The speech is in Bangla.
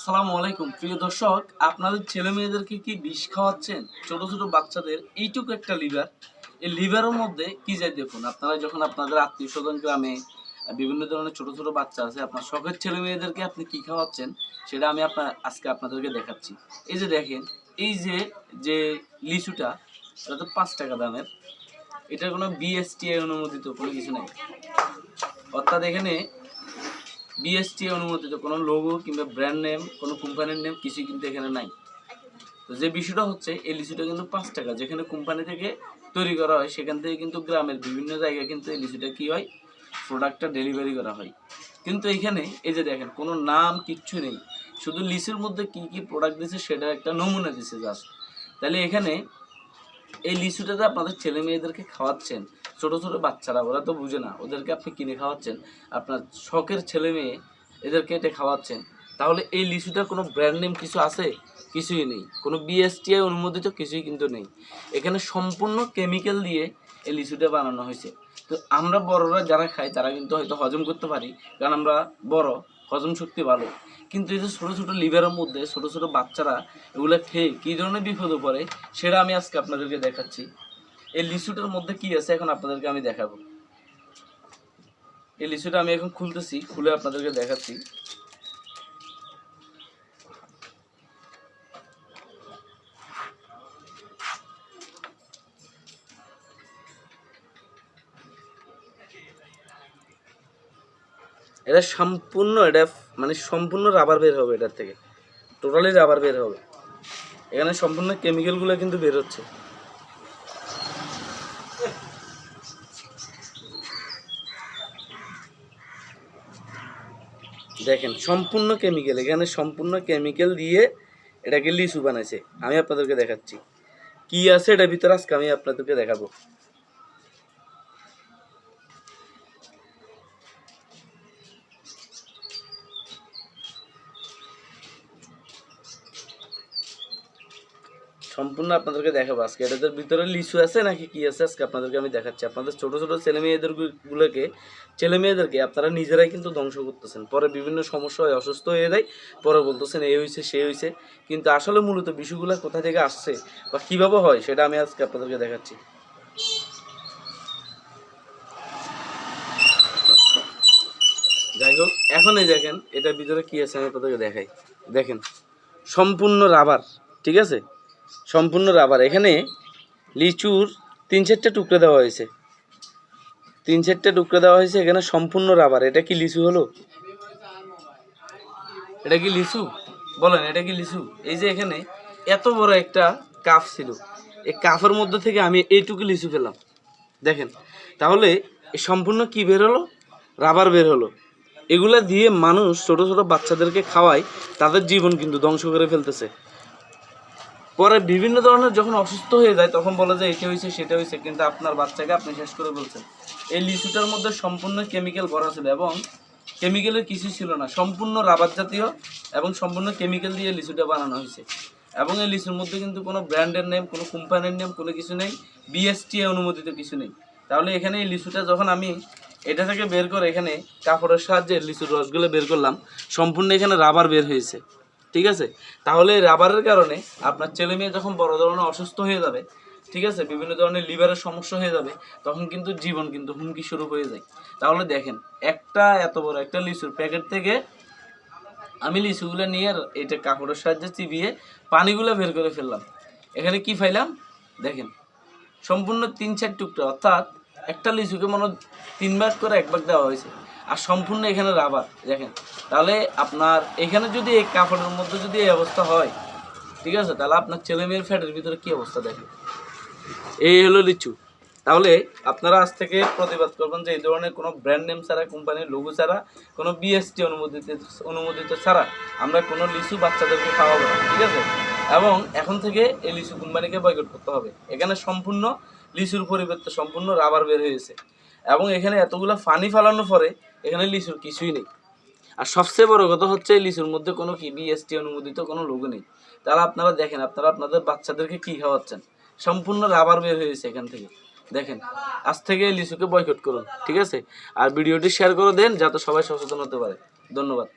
আসসালামু আলাইকুম। প্রিয় দর্শক, আপনাদের ছেলে মেয়েদেরকে কি বিষ খাওয়াচ্ছেন? ছোট ছোট বাচ্চাদের এইটুকু একটা লিভার। এই লিভারের মধ্যে কি যায় দেখুন। আপনারা যখন আপনাদের আত্মীয় স্বজন গ্রামে, বিভিন্ন ধরনের ছোট ছোট বাচ্চা আছে, আপনার শখের ছেলে মেয়েদেরকে আপনি কি খাওয়াচ্ছেন, সেটা আমি আপনার, আজকে আপনাদেরকে দেখাচ্ছি। এই যে দেখেন, এই যে যে লিচুটা, এটা তো পাঁচ টাকা দামের। এটার কোনো বিএসটিআই অনুমোদিত কোনো কিছু নেই। অর্থাৎ এখানে বিএসটি অনুমোদিত কোনো লোগো কিংবা ব্র্যান্ড নেম কোনো কোম্পানির নেম কিছুই কিন্তু এখানে নাই। তো যে বিষয়টা হচ্ছে, এই লিচুটা কিন্তু পাঁচ টাকা। যেখানে কোম্পানি থেকে তৈরি করা হয়, সেখান থেকে কিন্তু গ্রামের বিভিন্ন জায়গায় কিন্তু এই লিচুটা কী হয়? প্রোডাক্টটা ডেলিভারি করা হয়। কিন্তু এখানে, এই যে দেখেন, কোনো নাম কিচ্ছু নেই। শুধু লিচুর মধ্যে কি কি প্রোডাক্ট দিছে সেটার একটা নমুনা দিছে জাস্ট তাহলে এখানে এই লিচুটাতে আপনাদের ছেলে মেয়েদেরকে খাওয়াচ্ছেন। ছোট ছোট বাচ্চারা, ওরা তো বুঝে না। ওদেরকে আপনি কিনে খাওয়াচ্ছেন, আপনার শখের ছেলে মেয়ে এদেরকে এটা খাওয়াচ্ছেন। তাহলে এই লিচুটার কোনো ব্র্যান্ড নেম কিছু আছে? কিছুই নেই। কোনো বিএসটিআই অনুমোদিত কিছুই কিন্তু নেই। এখানে সম্পূর্ণ কেমিক্যাল দিয়ে এই লিচুটা বানানো হয়েছে। তো আমরা বড়রা যারা খাই, তারা কিন্তু হয়তো হজম করতে পারি, কারণ আমরা বড়, হজম শক্তি ভালো। কিন্তু এই যে ছোটো ছোটো লিভারের মধ্যে ছোটো ছোটো বাচ্চারা এগুলো খেয়ে কী ধরনের বিপদে পড়ে, সেটা আমি আজকে আপনাদেরকে দেখাচ্ছি। এই লিচুটার মধ্যে কি আছে এখন আপনাদেরকে আমি দেখাবো। এই লিচুটা আমি এখন খুলতেছি, খুলে আপনাদেরকে দেখাচ্ছি। এটা সম্পূর্ণ, এটা মানে সম্পূর্ণ রাবার বের হবে এটার থেকে। টোটালি রাবার বের হবে। এখানে সম্পূর্ণ কেমিক্যালগুলো কিন্তু বের হচ্ছে। দেখেন, সম্পূর্ণ কেমিক্যাল এখানে সম্পূর্ণ কেমিক্যাল দিয়ে এটাকে লিচু বানাইছে। আমি আপনাদেরকে দেখাচ্ছি। কি আছে এটার ভিতরে? আজকে আমি আপনাদেরকে দেখাবো। সম্পূর্ণ আপনাদেরকে দেখাবো। আজকে এটাদের ভিতরে লিচু আছে নাকি কি আছে? আজকে আপনাদেরকে আমি দেখাচ্ছি। আপনাদের ছোট ছোট ছেলে মেয়েদের গুলোকে ছেলে মেয়েদেরকে আপনারা নিজেরাই কিন্তু ধ্বংস করতেছেন। পরে বিভিন্ন সমস্যা হয়, অসুস্থ হয়ে যায়, পরে বলতেছেন এই হয়েছে সে হয়েছে কিন্তু আসলে মূলত বিষয়গুলো কোথা থেকে আসছে বা কীভাবে হয়, সেটা আমি আজকে আপনাদেরকে দেখাচ্ছি। যাই হোক, এখন এই দেখেন, এটার ভিতরে কী আছে আমি আপনাদেরকে দেখাই। দেখেন, সম্পূর্ণ রাবার, ঠিক আছে? সম্পূর্ণ রাবার। এখানে লিচুর তিন চারটে টুকরো দেওয়া হয়েছে। তিন চারটে টুকরো দেওয়া হয়েছে, এখানে সম্পূর্ণ রাবার। এটা কি লিচু হলো? এটা কি লিচু? বলেন, এটা কি লিচু? এই যে এখানে এত বড় একটা কাপ ছিল। এই কাফের মধ্যে থেকে আমি এইটুকু লিচু পেলাম। দেখেন, তাহলে সম্পূর্ণ কি বের হলো? রাবার বের হলো। এগুলা দিয়ে মানুষ ছোট ছোট বাচ্চাদেরকে খাওয়ায়, তাদের জীবন কিন্তু ধ্বংস করে ফেলতেছে। পরে বিভিন্ন ধরনের যখন অসুস্থ হয়ে যায়, তখন বলে যে, এটা হয়েছে, সেটা হয়েছে। কিন্তু আপনার বাচ্চাকে আপনি শেষ করে বলছেন। এই লিচুটার মধ্যে সম্পূর্ণ কেমিক্যাল ভরা ছিল এবং কেমিক্যালের কিছু ছিল না। সম্পূর্ণ রাবার জাতীয় এবং সম্পূর্ণ কেমিক্যাল দিয়ে লিচুটা বানানো হয়েছে। এবং এই লিচুর মধ্যে কিন্তু কোনো ব্র্যান্ডের নেম, কোনো কোম্পানির নেম, কোনো কিছু নেই। বিএসটি অনুমোদিত কিছু নেই। তাহলে এখানে এই লিচুটা যখন আমি এটা থেকে বের করে এখানে কাপড়ের সাহায্যে লিচুর রসগুলো বের করলাম, সম্পূর্ণ এখানে রাবার বের হয়েছে। ঠিক আছে? তাহলে রাবারের কারণে আপনার ছেলে মেয়ে যখন বড় ধরনের অসুস্থ হয়ে যাবে, ঠিক আছে? বিভিন্ন ধরনের লিভারের সমস্যা হয়ে যাবে, তখন কিন্তু জীবন কিন্তু হুমকি শুরু হয়ে যায়। তাহলে দেখেন, একটা এত বড় একটা লিচুর প্যাকেট থেকে আমি লিচুগুলো নিয়ে এটা কাপড়ের সাহায্যে চিবিয়ে পানিগুলো বের করে ফেললাম। এখানে কি পাইলাম? দেখেন, সম্পূর্ণ তিন চার টুকরা, অর্থাৎ একটা লিচুকে মনে তিন ভাগ করে এক ভাগ দেওয়া হয়েছে। আর সম্পূর্ণ এখানে রাবার, দেখেন। তাহলে আপনার এখানে যদি এই কাপড়ের মধ্যে যদি এই অবস্থা হয়, ঠিক আছে? তাহলে আপনার ছেলে মেয়ের ফ্যাটের ভিতরে কী অবস্থা দেখেন? এই হলো লিচু। তাহলে আপনারা আজ থেকে প্রতিবাদ করবেন যে এই ধরনের কোনো ব্র্যান্ড নেম ছাড়া কোম্পানির লঘু ছাড়া, কোনো বিএসটি অনুমোদিত অনুমোদিত ছাড়া আমরা কোনো লিচু বাচ্চাদেরকে খাওয়াবো না, ঠিক আছে? এবং এখন থেকে এই লিচু কোম্পানিকে বয়কট করতে হবে। এখানে সম্পূর্ণ লিচুর পরিবর্তে সম্পূর্ণ রাবার বের হয়েছে। এবং এখানে এতগুলো পানি ফালানোর পরে এখানে লিচুর কিছুই নেই। আর সবচেয়ে বড় কথা হচ্ছে লিচুর মধ্যে কোনো কি বিএসটি অনুমোদিত কোনো লোগো নেই। তাহলে আপনারা দেখেন, আপনারা আপনাদের বাচ্চাদেরকে কী খাওয়াচ্ছেন? সম্পূর্ণ রাবার বের হয়েছে এখান থেকে। দেখেন, আজ থেকে লিচুকে বয়কট করুন, ঠিক আছে? আর ভিডিওটি শেয়ার করে দেন, যাতে সবাই সচেতন হতে পারে। ধন্যবাদ।